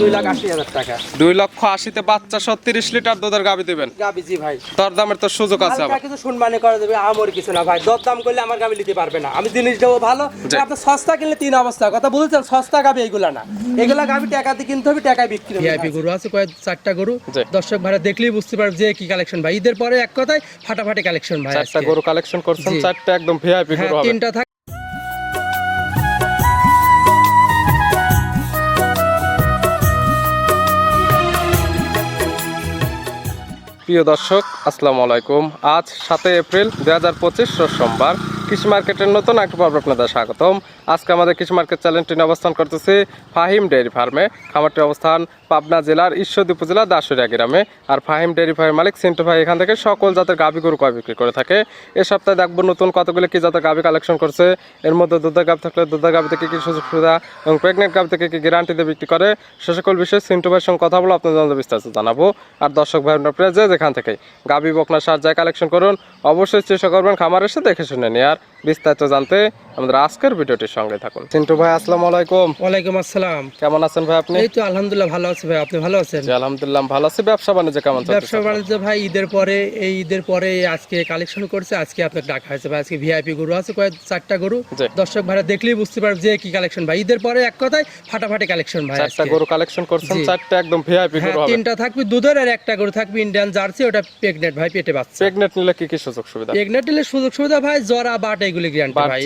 দুই লাখ আশি হাজার টাকা। দুই লক্ষ আশিতে বাচ্চা সহ লিটার দুধের গাবি দিবেন। গাবি জি ভাই। দর তো সুযোগ আছে হালকা কিছু সম্মানে করে দেবে আমার কিছু না ভাই। দর করলে আমার গাবি নিতে পারবে না। আমি জিনিস দেবো ভালো আপনি সস্তা কিনলে তিন অবস্থা। কথা বলছেন সস্তা গাবি এগুলা না। এগুলা গাবি টাকাতে কিনতে হবে টাকায় বিক্রি হবে। ভিআইপি গরু আছে কয়েক চারটা গরু। দর্শক ভাড়া দেখলেই বুঝতে পারবে যে কি কালেকশন ভাই। ঈদের পরে এক কথায় ফাটাফাটি কালেকশন ভাই চারটা গরু কালেকশন করছেন চারটা একদম ভিআইপি হ্যাঁ গরু হবে। তিনটা প্রিয় দর্শক আসসালামু আলাইকুম। আজ সাতই এপ্রিল দুই হাজার পঁচিশ সোমবার। কৃষি মার্কেটের নতুন একটা পর্ব আপনাদের স্বাগতম। আজকে আমাদের কৃষি মার্কেট চ্যানেলটি অবস্থান করতেছি ফাহিম ডেয়ারি ফার্মে। খামারটির অবস্থান পাবনা জেলার ঈশ্বরদী উপজেলা দাসুরিয়া গ্রামে। আর ফাহিম ডেয়ারি ফার্মের মালিক সিন্টু ভাই এখান থেকে সকল জাতের গাভী গরু কয় বিক্রি করে থাকে। এ সপ্তাহে দেখব নতুন কতগুলো কি জাতের গাভী কালেকশন করছে। এর মধ্যে দুধের গাভ থাকলে দুধের গাভী থেকে কি সুযোগ সুবিধা এবং প্রেগনেন্ট গাভ থেকে কী গ্যারান্টি দিয়ে বিক্রি করে। সে সকল বিষয়ে সিন্টু ভাইয়ের সঙ্গে কথা বলে আপনাদের জানাতে বিস্তারিত জানাব। আর দর্শক ভাই আপনারা যে যেখান থেকে গাভী বকনা সার যায় কালেকশন করুন, অবশ্যই চেষ্টা করবেন খামার এসে দেখে শুনে নিয়ে আর বিস্তারিত জানতে আমাদের আজকের ভিডিওটির সঙ্গে থাকুন। সিন্টু ভাই আসসালামু আলাইকুম। ওয়ালাইকুম আসসালাম। কেমন আছেন ভাই আপনি? এই তো আলহামদুলিল্লাহ ভালো আছে ভাই আপনি ভালো আছেন? জি, আলহামদুলিল্লাহ ভালো আছি। ব্যবসা বাণিজ্য কেমন চলছে ব্যবসা বাণিজ্য ভাই ঈদের পরে এই ঈদের পরে আজকে কালেকশন করছে আজকে আপনাকে ডাকা হয়েছে ভাই আজকে ভিআইপি গরু আছে কয়েক চারটা গরু। দর্শক ভাড়া দেখলেই বুঝতে পারবে যে কি কালেকশন ভাই। ঈদের পরে এক কথায় ফাটাফাটি কালেকশন ভাই চারটা গরু কালেকশন করছেন চারটা একদম ভিআইপি হ্যাঁ গরু হবে। তিনটা থাকবে দুধের আর একটা গরু থাকবে ইন্ডিয়ান জার্সি ওটা প্রেগনেন্ট ভাই পেটে বাচ্চা। প্রেগনেন্ট নিলে কি কি সুযোগ সুবিধা? প্রেগনেন্ট নিলে সুযোগ সুবিধা ভাই জরা বাট এগুলি গ্যারান্টি ভাই।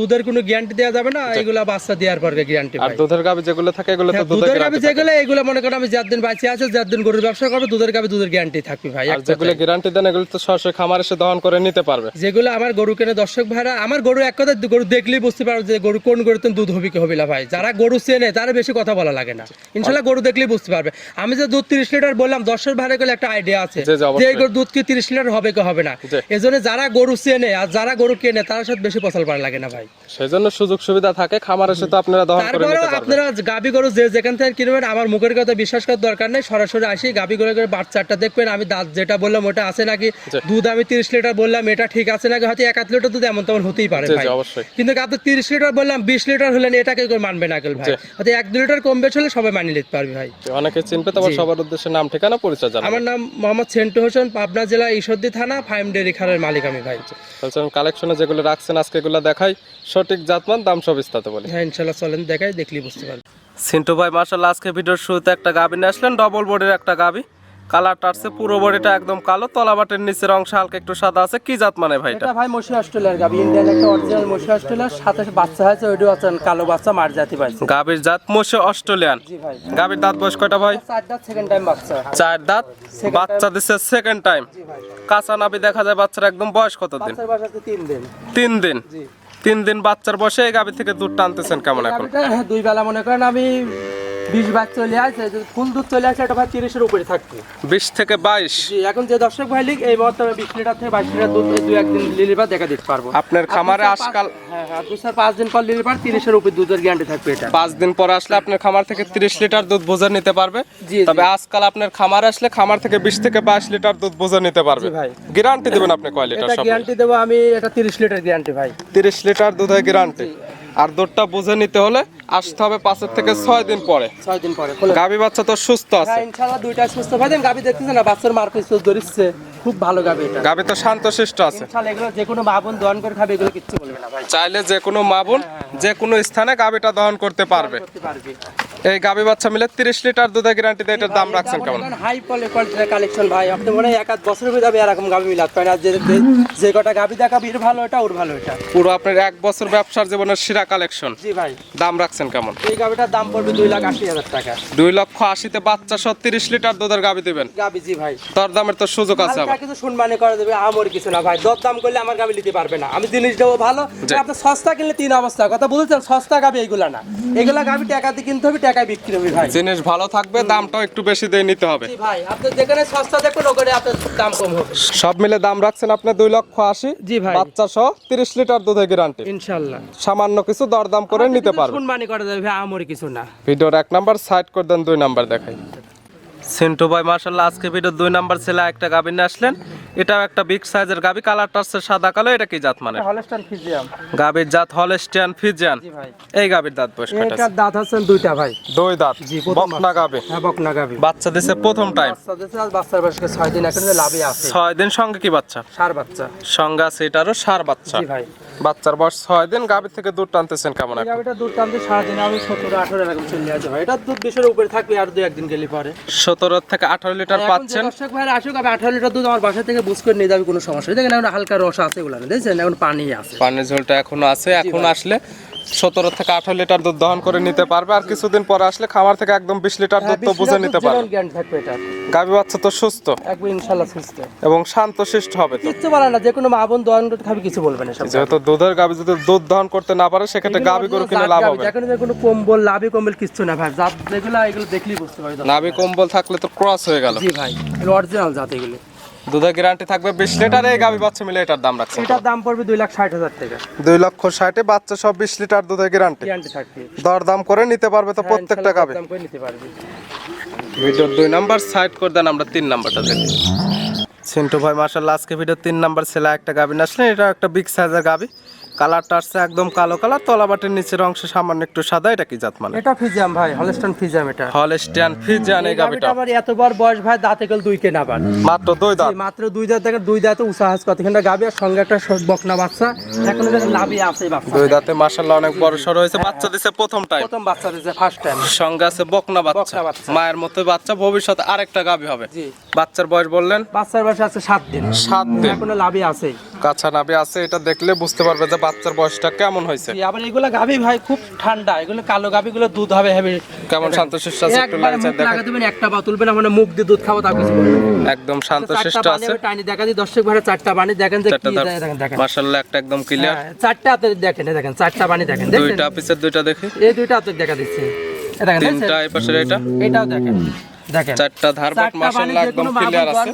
দুধের কোনো গ্যারান্টি দেওয়া যাবে না এগুলা বাচ্চা দেওয়ার পরে গ্যারান্টি আর দুধের গাবি যেগুলো থাকে এগুলো তো হ্যাঁ, দুধের গাবি যেগুলো এগুলো মনে করেন আমি যার দিন বাইচে আছে যার দিন গরুর ব্যবসা করব দুধের গাবি দুধের গ্যারান্টি থাকবে ভাই আর যেগুলো গ্যারান্টি দেন এগুলো তো সরাসরি খামার এসে দহন করে নিতে পারবে। যেগুলো আমার গরু কেনে দর্শক ভাইরা আমার গরু এক কথা গরু দেখলেই বুঝতে পারো যে গরু কোন গরুতে দুধ হবে কি হবে না ভাই। যারা গরু চেনে তারা বেশি কথা বলা লাগে না। ইনশাল্লাহ গরু দেখলেই বুঝতে পারবে। আমি যে দুধ তিরিশ লিটার বললাম দশের ভাড়া গেলে একটা আইডিয়া আছে। যে দুধ কি তিরিশ লিটার হবে কি হবে না। এজন্য যারা গরু চেনে আর যারা গরু কেনে তার সাথে বেশি পছল পারা লাগে না ভাই। সেই সুযোগ সুবিধা থাকে খামার এসে তো আপনারা দহন করে নিতে পারবেন। আপনারা গাবি গরু যে যেখান থেকে কিনবেন আমার মুখের কথা বিশ্বাস করার দরকার নেই। সরাসরি আসি গাবি গরু করে বাচ্চাটা দেখবেন। আমি দাঁত যেটা বললাম ওটা আছে নাকি? দুধ আমি তিরিশ লিটার বললাম এটা ঠিক আছে নাকি? হয়তো লিটার দুধ এমন তেমন হতেই পারে ভাই। কিন্তু আপনি লিটার বললাম বিশ লিটার হলেন এটাকে কেউ মানবে না কেউ ভাই। হয়তো এক দু লিটার কম বেশি হলে সবাই মানিয়ে নিতে পারবে ভাই। অনেকে চিনবে সবার উদ্দেশ্যে নাম ঠিকানা পরিচয় জানাবেন। আমার নাম মোহাম্মদ সেন্টু হোসেন পাবনা জেলা ঈশ্বরদী থানা ফাইম ডেরি খালের মালিক আমি ভাই। কালেকশনে যেগুলো রাখছেন আজকে এগুলো দেখাই। সঠিক জাতমান দাম সব ইস্তাতে বলি। হ্যাঁ ইনশাল্লাহ চলেন দেখাই দেখলেই বুঝতে পারবেন। সিন্টু ভাই মার্শাল্লাহ আজকে ভিডিওর শুরুতে একটা গাবি নিয়ে আসলেন ডবল বোর্ডের একটা গাবি। কালারটা আসছে পুরো বডিটা একদম কালো তলাবাটের নিচের অংশ হালকা একটু সাদা আছে। কি জাত মানে ভাই এটা? ভাই মশি অস্ট্রেলিয়ার গাবি। ইন্ডিয়ান একটা অরিজিনাল মশি অস্ট্রেলিয়ার সাথে বাচ্চা হয়েছে ওইটাও আছে কালো বাচ্চা মার জাতি পাইছে গাবির জাত মোশে অস্ট্রেলিয়ান। জি ভাই। গাবির দাঁত বয়স কয়টা ভাই? চারটা সেকেন্ড টাইম বাচ্চা। চার দাঁত বাচ্চা দিচ্ছে সেকেন্ড টাইম জি ভাই। কাঁচা নাবি দেখা যায় বাচ্চার একদম বয়স কত দিন? বাচ্চার দিন। তিন দিন। জি। তিন দিন বাচ্চার বসে গাবি থেকে দুধ টানতেছেন কেমন এখন? হ্যাঁ, দুই বেলা মনে করেন আমি বিশ বার চলে আসে ফুল দুধ চলে আসে এটা ভাই তিরিশের উপরে থাকবে বিশ থেকে বাইশ। এখন যে দর্শক ভাই লিগ এই মুহূর্তে বিশ লিটার থেকে বাইশ লিটার দুধ দুই একদিন লিলিবার দেখা দিতে পারব। আপনার খামারে আর দু আজকাল হ্যাঁ হ্যাঁ দু চার পাঁচ দিন পর লিলিবার তিরিশের উপরে দুধের গ্যারান্টি থাকবে এটা। পাঁচ দিন পরে আসলে আপনার খামার থেকে তিরিশ লিটার দুধ বোঝা নিতে পারবে। তবে আজকাল আপনার খামার আসলে খামার থেকে বিশ থেকে বাইশ লিটার দুধ বোঝা নিতে পারবে। ভাই। গ্যারান্টি দেবেন আপনি কয় লিটার এটা গ্যারান্টি দেবো আমি এটা তিরিশ লিটার গ্যারান্টি ভাই। তিরিশ লিটার দুধের গ্যারান্টি আর দৌড়টা বুঝে নিতে হলে আসতে হবে পাঁচের থেকে ছয় দিন পরে। ছয় দিন পরে গাভী বাচ্চা তো সুস্থ আছে। হ্যাঁ ইনশাআল্লাহ দুইটা সুস্থ। ভাই দেন গাবি দেখতেছেন না বাচ্চার মারপিস ধরিচ্ছে। খুব ভালো গাবি এটা। গাভী তো শান্ত শিষ্ট আছে। ইনশাআল্লাহ এগুলো যে কোনো মাবুন দহন করে খাবে এগুলো কিচ্ছু বলবে না ভাই। চাইলে যে কোনো মাবুন যে কোনো স্থানে গাভীটা দহন করতে পারবে। করতে পারবে। এই গাভী বাচ্চা মিলে তিরিশ লিটার দুধের গ্যারান্টি দিয়ে এটার দাম রাখছেন কেমন? হাই কোয়ালিটির কালেকশন ভাই। আপনি মনে হয় এক আধ বছরের ভিতরে যাবে এরকম গাবি মিলাত পায় না যে যে- কটা গাবি দেখাবি এর ভালো এটা ওর ভালো এটা। পুরো আপনার এক বছর ব্যবসার জীবনের সেরা কালেকশন জি ভাই। দাম রাখছেন কেমন? এই গাবিটার দাম পড়বে দুই লাখ আশি হাজার টাকা। দুই লক্ষ আশিতে বাচ্চা সহ তিরিশ লিটার দুধের গাভী দিবেন। গাবি জি ভাই। দর দামের তো সুযোগ আছে আবার। কিছু সম্মানে করে দেবে আমার কিছু না ভাই। দর দাম করলে আমার গাবি নিতে পারবে না। আমি জিনিস দেবো ভালো আপনি সস্তা কিনলে তিন অবস্থা কথা বলছেন সস্তা গাবি এগুলা না। এগুলা গাবি টাকাতে কিনতে হবে টাকায় বিক্রি হবে ভাই। জিনিস ভালো থাকবে দামটাও একটু বেশি দিয়ে নিতে হবে। জি ভাই আপনি যেখানে সস্তা দেখবেন ওখানে আপনার দাম কম হবে। সব মিলে দাম রাখছেন আপনি দুই লক্ষ আশি। জি ভাই। বাচ্চা সহ তিরিশ লিটার দুধের গ্যারান্টি ইনশাল্লাহ। সামান্য কিছু দরদাম করে নিতে পারবে সম্মানে করে দেবে ভাই আমার কিছু না। ভিডিওর এক নাম্বার সাইড করে দেন দুই নাম্বার দেখাই। সিন্টু ভাই মার্শাল্লাহ আজকে ভিডিও দুই নাম্বার ছেলে একটা গাবি নিয়ে আসলেন। এটাও একটা বিগ সাইজের গাবি কালারটা হচ্ছে সাদা কালো এটা কি জাত মানে? হলস্টান ফিজিয়ান গাবির জাত হলস্টিয়ান ফিজিয়ান। জি ভাই। এই গাবির দাঁত বয়স কয়টা এটা দাঁত আছে দুইটা ভাই। দুই দাঁত। জি, বকনা গাবি। হ্যাঁ বকনা গাবি। বাচ্চা দিছে প্রথম টাইম বাচ্চা দিছে আজ বাচ্চার বয়সকে ছয় দিন এখন লাভই আছে। ছয় দিন সঙ্গে কি বাচ্চা? সার বাচ্চা। সঙ্গে আছে এটারও সার বাচ্চা। জি ভাই। বাচ্চার বয়স ছয় দিন গাভীর থেকে দুধ টানতেছেন কেমন গাবিটা দুধ টানতে সারাদিন আমি সতেরো আঠারো এরকম চলে আছে ভাই। এটা দুধ বিশের উপরে থাকবে আর দু একদিন গেলে পরে। সতেরো থেকে আঠারো লিটার পাচ্ছেন। দর্শক ভাই আসুক আমি আঠারো লিটার দুধ আমার বাসা থেকে বুঝ করে নিয়ে যাবে কোনো সমস্যা দেখেন এখন হালকা রস আছে ওগুলো দেখছেন? এখন পানি আছে। পানির ঝোলটা এখনও আছে এখন আসলে সতেরো থেকে আঠারো লিটার দুধ দহন করে নিতে পারবে। আর কিছুদিন পরে আসলে খামার থেকে একদম বিশ লিটার দুধ তো বুঝে নিতে পারবে। গাভী বাচ্চা তো সুস্থ। ইনশাল্লাহ সুস্থ। এবং শান্ত শিষ্ট হবে তো। কিচ্ছু বলে না যে কোনো মা বোন দোয়ান করতে খাবে কিছু বলবে না যেহেতু দুধের গাভী যদি দুধ দহন করতে না পারে সেক্ষেত্রে গাভী গরু কিনে লাভ হবে। এখন কোনো কম্বল লাভি কম্বল কিচ্ছু না ভাই। জাত যেগুলো এগুলো দেখলেই বুঝতে পারি। নাভি কম্বল থাকলে তো ক্রস হয়ে গেল। জি ভাই অরিজিনাল জাত এগুলো। দুধের গ্যারান্টি থাকবে বিশ লিটার এই গাভী বাচ্চা মিলে এটার দাম রাখছে। এটার দাম পড়বে দুই লাখ ষাট হাজার টাকা। দুই লক্ষ এ বাচ্চা সব বিশ লিটার দুধের গ্যারান্টি গ্যারান্টি থাকবে। দর দাম করে নিতে পারবে তো হ্যাঁ, প্রত্যেকটা গাবি গাভী। দাম করে নিতে পারবে। ভিডিওর দুই নাম্বার সাইড করে দেন আমরা তিন নাম্বারটা দেখি। সিন্টু ভাই মার্শাল্লাহ আজকে ভিডিও তিন নাম্বার ছেলে একটা গাবি আসলে এটা একটা বিগ সাইজের গাবি কালারটা আসছে একদম কালো কালার তলাবাটির নিচের অংশে সামান্য একটু সাদা এটা কি জাত মানে? এটা ফিজিয়াম ভাই হলস্টন ফিজিয়াম এটা। হলস্টিয়ান ফিজিয়ান এই গাবিটা আমার এত বড় বয়স ভাই দাঁতে গেল দুই কেনা পান মাত্র দুই দাঁত। মাত্র দুই দাঁত দেখেন দুই দাঁতে উঁচা হাস কতখানটা গাবি আর সঙ্গে একটা বকনা বাচ্চা। এখন দেখেন লাভই আছে বাচ্চা দুই দাঁতে মার্শাল্লাহ অনেক বড় সড় হয়েছে বাচ্চা দিছে প্রথম টাইম প্রথম বাচ্চা দিয়েছে ফার্স্ট টাইম সঙ্গে আছে বকনা বাচ্চা। মায়ের মতো বাচ্চা ভবিষ্যতে আরেকটা গাবি হবে। জি। বাচ্চার বয়স বললেন? বাচ্চার বয়স আছে সাত দিন। সাত দিন। এখনও লাভই আছে। কাঁচা নাবি আছে এটা দেখলে বুঝতে পারবে যে বাচ্চার বয়সটা কেমন হয়েছে। আবার এগুলো গাভি ভাই খুব ঠান্ডা এগুলো কালো গাভি গুলো দুধ হবে হেভি কেমন শান্তশিষ্ট আছে একটু মুখ দেখেন। দেবেন একটা বা তুলবেন মানে মুখ দিয়ে দুধ খাব তা কিছু একদম শান্তশিষ্ট আছে। টাইনি দেখা দিই দর্শক ভাড়া চারটা বানি দেখেন যে কি দেখেন দেখেন। মার্শাল্লাহ একটা একদম ক্লিয়ার চারটা হাতে দেখেন দেখেন চারটা বানি দেখেন দেখেন দুইটা পিসের দুইটা দেখি। এই দুইটা হাতে দেখা দিচ্ছে। দেখেন? তিনটা এই পাশের এটা। এটাও দেখেন। দেখেন চারটা একদম ক্লিয়ার আছে।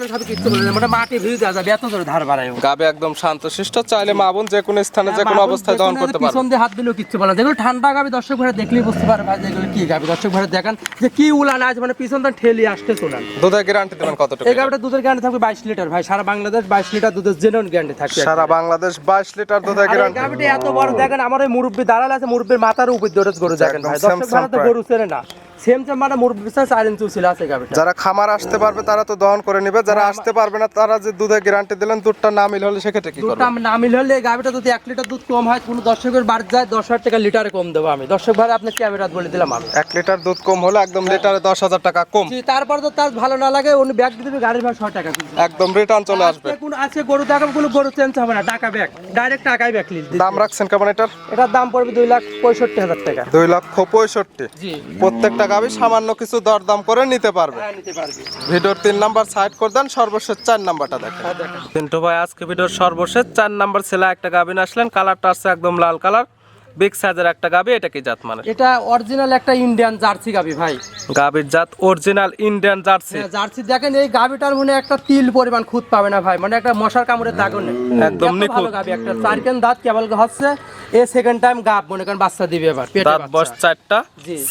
মানে মাটি ভিজে যাবে এত জোরে ধার বাড়ায় গাবে একদম শান্তশিষ্ট চাইলে মা বোন যে কোনো স্থানে যে কোনো অবস্থায় দহন করতে পিছন দিয়ে হাত দিলেও কিচ্ছু বলে না। যেগুলো ঠান্ডা গাবি দর্শক ভাড়া দেখলেই বুঝতে পারে ভাই যেগুলো কি গাবি। দর্শক ভাড়া দেখান যে কি উলান আছে মানে পিছন দিয়ে ঠেলি আসতে চলান দুধের গ্যারান্টি দেবেন কতটুকু এই গাবিটা দুধের গ্যারান্টি থাকবে বাইশ লিটার ভাই সারা বাংলাদেশ বাইশ লিটার দুধের জেনুইন গ্যারান্টি থাকবে সারা বাংলাদেশ বাইশ লিটার দুধের গ্যারান্টি গাবিটা এত বড় দেখেন আমার ওই মুরব্বী দাঁড়াল আছে মুরব্বীর মাথার উপর ধরে গরু দেখেন ভাই। দর্শক ভাড়া তো গরু চেনে না। সেম মানে মুরব্বী পিছনে চার ইঞ্চি ছিল আছে গাবিটা যারা খামার আসতে পারবে তারা তো দহন করে নিবে যারা আসতে পারবে না তারা যে দুধের গ্যারান্টি দিলেন দুধটা না মিল হলে সেক্ষেত্রে কি দুধটা না মিল হলে গাবিটা যদি এক লিটার দুধ কম হয় কোনো দর্শকের বাড়ি যায় দশ হাজার টাকা লিটারে কম দেবো আমি। দর্শক ভাড়া আপনি ক্যামেরা বলে দিলাম আমি। এক লিটার দুধ কম হলে একদম লিটারে দশ হাজার টাকা কম। জি, তারপর তো তার ভালো না লাগে উনি ব্যাগ দেবে গাড়ির ভাড়া ছয় টাকা। একদম রিটার্ন চলে আসবে। কোনো আছে গরু দেখাবো কোনো গরু চেঞ্জ হবে না টাকা ব্যাগ ডাইরেক্ট টাকাই ব্যাগ লিজ দাম রাখছেন কেমন এটার? এটার দাম পড়বে দুই লাখ পঁয়ষট্টি হাজার টাকা। দুই লক্ষ পঁয়ষট্টি। জি। প্রত্যেকটা গাবি সামান্য কিছু দরদাম করে নিতে পারবে। হ্যাঁ নিতে পারবি। ভিডিওর তিন নাম্বার সাইড করে দেন সর্বশেষ চার নাম্বারটা দেখেন। কিন্তু ভাই আজকে ভিডিওর সর্বশেষ চার নাম্বার ছেলে একটা গাবিন আসলেন কালারটা আসছে একদম লাল কালার বিগ সাইজের একটা গাবি এটা কি জাত মানে? এটা অরিজিনাল একটা ইন্ডিয়ান জার্সি গাবি ভাই। গাবির জাত অরিজিনাল ইন্ডিয়ান জার্সি। হ্যাঁ, জার্সি দেখেন এই গাবিটার মনে একটা তিল পরিমাণ খুদ পাবে না ভাই মানে একটা মশার কামড়ের দাগও নেই। একদম নিখুঁত। গাবি একটা। চারকেন দাঁত কেবল হচ্ছে এ সেকেন্ড টাইম গাব মনে করেন বাচ্চা দিবে এবার দাঁত বাচ্চা। চারটা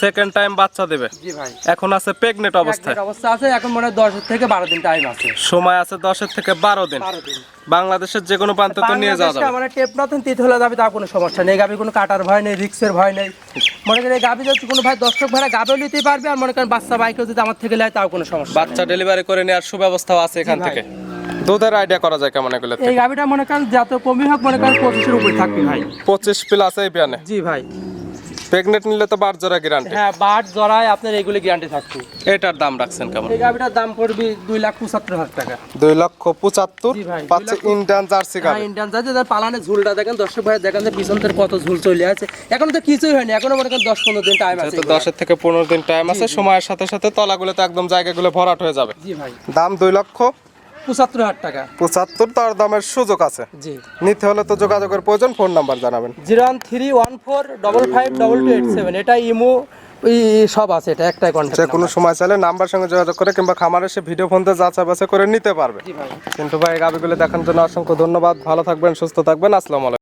সেকেন্ড টাইম বাচ্চা দেবে। জি ভাই। এখন আছে প্রেগনেন্ট অবস্থায়। অবস্থা আছে এখন মনে হয় দশ থেকে বারো দিন টাইম আছে। সময় আছে দশের থেকে বারো দিন। বারো দিন। বাংলাদেশের যে কোনো প্রান্তে তো নিয়ে যাওয়া যাবে। মানে টেপ নতুন তিত হলে যাবে তা কোনো সমস্যা নেই। গাবি কোনো কাটার ভয় নেই রিক্সের ভয় নেই। মনে করেন এই গাবি যদি কোনো ভাই দর্শক ভাড়া গাবেও নিতে পারবে আর মনে করেন বাচ্চা বাইকেও যদি আমার থেকে নেয় তাও কোনো সমস্যা বাচ্চা ডেলিভারি করে নেওয়ার সুব্যবস্থাও আছে এখান থেকে। দুধের আইডিয়া করা যায় কেমন এগুলো এই গাবিটা মনে করেন যত কমই হোক মনে করেন পঁচিশের উপরে থাকবে ভাই। পঁচিশ প্লাস এই বিয়ানে জি ভাই। প্রেগনেন্ট নিলে তো বার জোড়া গ্যারান্টি হ্যাঁ জরায় আপনার এগুলি গ্যারান্টি এটার দাম রাখছেন কেমন? এই গাবিটার দাম পড়বে দুই লাখ পঁচাত্তর হাজার টাকা। দুই লক্ষ পঁচাত্তর? জি ভাই, দুই পাচ্ছে ইন্ডিয়ান জার্সি গাবি ইন্ডিয়ান যাচ্ছে যার পালানে ঝুলটা দেখেন দর্শক ভাই দেখেন যে পিছন থেকে কত ঝুল চলে আছে এখন তো কিছুই হয়নি এখনও মনে করেন দশ পনেরো দিন টাইম আছে যেহেতু দশের থেকে পনেরো দিন টাইম আছে সময়ের সাথে সাথে তলাগুলো তো একদম জায়গাগুলো ভরাট হয়ে যাবে। জি ভাই। দাম দুই লক্ষ পঁচাত্তর হাজার টাকা। পঁচাত্তর তার দামের সুযোগ আছে। জি। নিতে হলে তো যোগাযোগের প্রয়োজন ফোন নাম্বার জানাবেন। Zero one three one four double five double two eight seven এটা ইমো সব আছে এটা একটাই যে কোনো সময় চাইলে নাম্বার সঙ্গে যোগাযোগ করে কিংবা খামারে এসে ভিডিও ফোন দিয়ে যাচাই বাছাই করে নিতে পারবে। কিন্তু ভাই গাবিগুলো দেখার জন্য অসংখ্য ধন্যবাদ। ভালো থাকবেন সুস্থ থাকবেন। আসসালামু আলাইকুম।